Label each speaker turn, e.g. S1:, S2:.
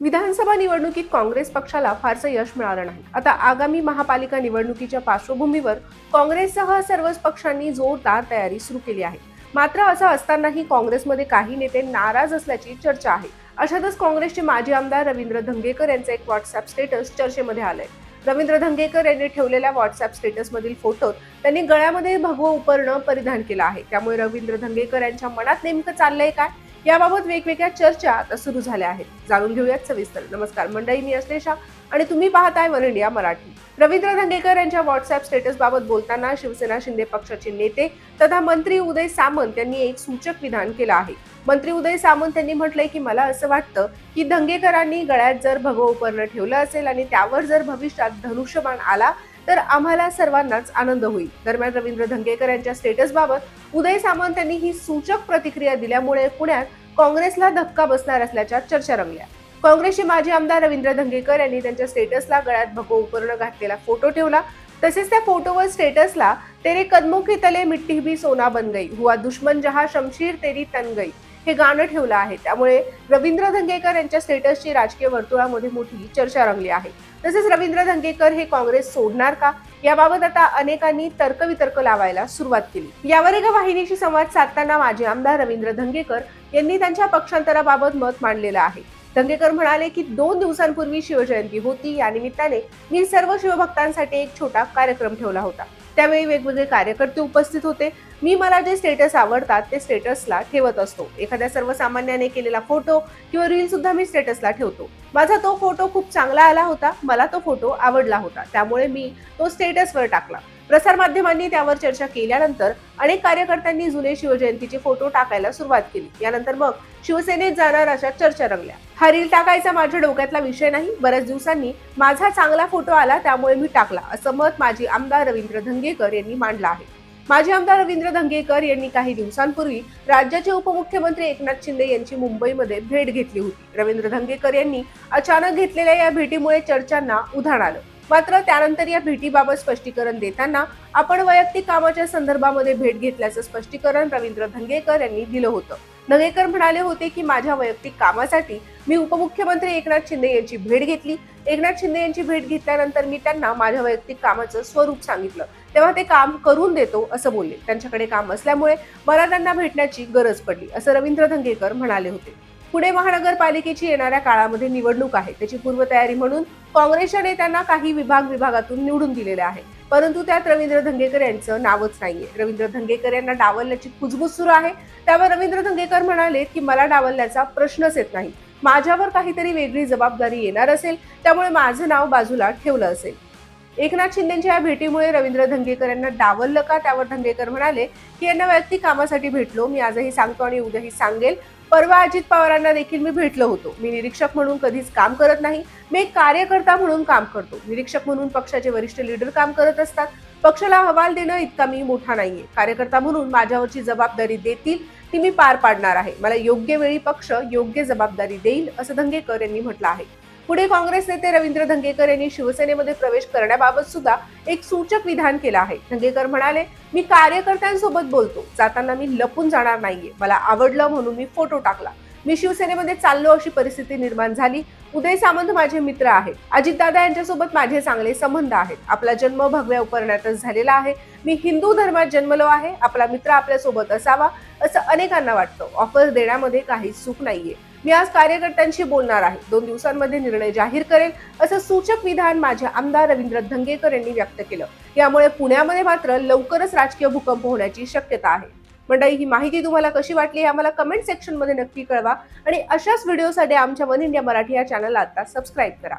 S1: विधानसभा निवडणुकीत काँग्रेस पक्षाला फारसं यश मिळालं नाही. आता आगामी महापालिका निवडणुकीच्या पार्श्वभूमीवर काँग्रेससह सर्वच पक्षांनी जोरदार तयारी सुरू केली आहे. मात्र असं असतानाही काँग्रेसमध्ये काही नेते नाराज असल्याची चर्चा आहे. अशातच काँग्रेसचे माजी आमदार रवींद्र धंगेकर यांचं एक व्हॉट्सअप स्टेटस चर्चेमध्ये आलंय. रवींद्र धंगेकर यांनी ठेवलेल्या व्हॉट्सअप स्टेटसमधील फोटोत त्यांनी गळ्यामध्ये भगवं उपरणं परिधान केलं आहे. त्यामुळे रवींद्र धंगेकर यांच्या मनात नेमकं चाललंय काय? याबाबत वेगवेगळ्या चर्चा आता सुरू झाल्या आहेत. जाणून घेऊयात सविस्तर. नमस्कार मंडळी मी असलेशा आणि तुम्ही पाहताय वन इंडिया मराठी. रवींद्र धंगेकर यांच्या व्हॉट्सअप स्टेटस बाबत बोलताना शिवसेना शिंदे पक्षाचे नेते तथा मंत्री उदय सामंत यांनी एक सूचक विधान केलं आहे. मंत्री उदय सामंत यांनी म्हटलंय की मला असं वाटतं की धंगेकरांनी गळ्यात जर भगव उपरणं ठेवलं असेल आणि त्यावर जर भविष्यात धनुष्यबाण आला तर आम्हाला सर्वांनाच आनंद होईल. दरम्यान रवींद्र धंगेकर यांच्या स्टेटस बाबत उदय सामंत यांनी ही सूचक प्रतिक्रिया दिल्यामुळे पुण्यात काँग्रेसला धक्का बसणार असल्याच्या चर्चा रंगल्या. काँग्रेसचे माजी आमदार रवींद्र धंगेकर यांनी त्यांच्या स्टेटसला गळ्यात भगो उपरणं घातलेला फोटो ठेवला. तसेच त्या फोटोवर स्टेटसला तेरे कदमों के तले मिट्टी भी सोना बन गई हुआ दुश्मन जहा शमशीर तेरी तन गई हे गाणं ठेवलं आहे. त्यामुळे रवींद्र धंगेकर यांच्या स्टेटसची राजकीय वर्तुळामध्ये मोठी चर्चा रंगली आहे. तसेच रवींद्र धंगेकर हे काँग्रेस सोडणार का? याबाबत आता अनेकांनी तर्कवितर्क लावायला सुरुवात केली. यावर एका वाहिनीशी संवाद साधताना माजी आमदार रवींद्र धंगेकर यांनी त्यांच्या पक्षांतराबाबत मत मांडलेलं आहे. दंगेकर म्हणाले की दोन दिवसांपूर्वी शिवजयंती होती या निमित्ताने मी सर्व शिवभक्तांसाठी एक छोटा कार्यक्रम ठेवला होता. त्यावेळी वेगवेगळे कार्यकर्ते उपस्थित होते. मी मला जे स्टेटस आवडतात ते स्टेटसला ठेवत असतो. एखाद्या सर्वसामान्याने केलेला फोटो किंवा रील सुद्धा मी स्टेटसला ठेवतो. माझा तो फोटो खूप चांगला आला होता. मला तो फोटो आवडला होता. त्यामुळे मी तो स्टेटसवर टाकला. प्रसारमाध्यमांनी त्यावर चर्चा केल्यानंतर अनेक कार्यकर्त्यांनी जुने शिवजयंतीचे फोटो टाकायला सुरुवात केली. यानंतर मग शिवसेनेत जाणार अशा चर्चा रंगल्या. हा रील टाकायचा माझ्या डोक्यातला विषय नाही. बऱ्याच दिवसांनी माझा चांगला फोटो आला त्यामुळे मी टाकला असं मत माजी आमदार रवींद्र धंगेकर यांनी मांडलं आहे. माजी आमदार रवींद्र धंगेकर यांनी काही दिवसांपूर्वी राज्याचे उपमुख्यमंत्री एकनाथ शिंदे यांची मुंबईमध्ये भेट घेतली होती. रवींद्र धंगेकर यांनी अचानक घेतलेल्या या भेटीमुळे चर्चांना उधाण आलं. मात्र त्यानंतर या भेटीबाबत स्पष्टीकरण देताना आपण वैयक्तिक कामाच्या संदर्भामध्ये भेट घेतल्याचं स्पष्टीकरण रवींद्र धंगेकर यांनी दिलं होतं. धंगेकर म्हणाले होते की माझ्या वैयक्तिक कामासाठी मी उपमुख्यमंत्री एकनाथ शिंदे यांची भेट घेतली. एकनाथ शिंदे यांची भेट घेतल्यानंतर मी त्यांना माझ्या वैयक्तिक कामाचं स्वरूप सांगितलं. तेव्हा ते काम करून देतो असं बोलले. त्यांच्याकडे काम असल्यामुळे मला त्यांना भेटण्याची गरज पडली असं रवींद्र धंगेकर म्हणाले होते. पुणे महानगरपालिकेची येणाऱ्या काळामध्ये निवडणूक आहे. त्याची पूर्वतयारी म्हणून काँग्रेसच्या नेत्यांना काही विभाग विभागातून निवडून दिलेले आहे. परंतु त्यात रवींद्र धंगेकर यांचं नावच नाहीये. रवींद्र धंगेकर यांना डावलण्याची कुजबूज सुरू आहे. त्यावर रवींद्र धंगेकर म्हणाले की मला डावलण्याचा प्रश्नच येत नाही. माझ्यावर काहीतरी वेगळी जबाबदारी येणार असेल. त्यामुळे माझं नाव बाजूला ठेवलं असेल. एकनाथ शिंदेच्या या भेटीमुळे रवींद्र धंगेकर यांना डावललं का? त्यावर धंगेकर म्हणाले की यांना वैयक्तिक कामासाठी भेटलो. मी आजही सांगतो आणि उद्याही सांगेल. परवा अजित पवारांना देखील मी भेटलो होतो. मी निरीक्षक म्हणून कधीच काम करत नाही. मी एक कार्यकर्ता म्हणून काम करतो. निरीक्षक म्हणून पक्षाचे वरिष्ठ लीडर काम करत असतात. पक्षाला अहवाल देणं इतका मी मोठा नाहीये. कार्यकर्ता म्हणून माझ्यावरची जबाबदारी देतील ती मी पार पाडणार आहे. मला योग्य वेळी पक्ष योग्य जबाबदारी देईल असं धंगेकर यांनी म्हटलं आहे. पुढे काँग्रेस नेते रवींद्र धंगेकर यांनी शिवसेनेमध्ये प्रवेश करण्याबाबत सुद्धा एक सूचक विधान केलं आहे. धंगेकर म्हणाले मी कार्यकर्त्यांसोबत बोलतो. जाताना मी लपून जाणार नाहीये. मला आवडलं म्हणून मी फोटो टाकला. मी शिवसेनेमध्ये चाललो अशी परिस्थिती निर्माण झाली. उदय सामंत माझे मित्र आहेत. अजितदादा यांच्यासोबत माझे चांगले संबंध आहेत. आपला जन्म भगव्या उपरण्यातच झालेला आहे. मी हिंदू धर्मात जन्मलो आहे. आपला मित्र आपल्यासोबत असावा असं अनेकांना वाटतं. ऑफर देण्यामध्ये काही चूक नाहीये. मी आज कार्यकर्त्यांशी बोलणार आहे. दोन दिवसांमध्ये निर्णय जाहीर करेल असं सूचक विधान माझे आमदार रवींद्र धंगेकर यांनी व्यक्त केलं. यामुळे पुण्यामध्ये मात्र लवकरच राजकीय भूकंप होण्याची शक्यता आहे. मंडळी ही माहिती तुम्हाला कशी वाटली हे आम्हाला कमेंट सेक्शनमध्ये नक्की कळवा. आणि अशाच व्हिडिओसाठी आमच्या वन इंडिया मराठी या चॅनलला आता सबस्क्राईब करा.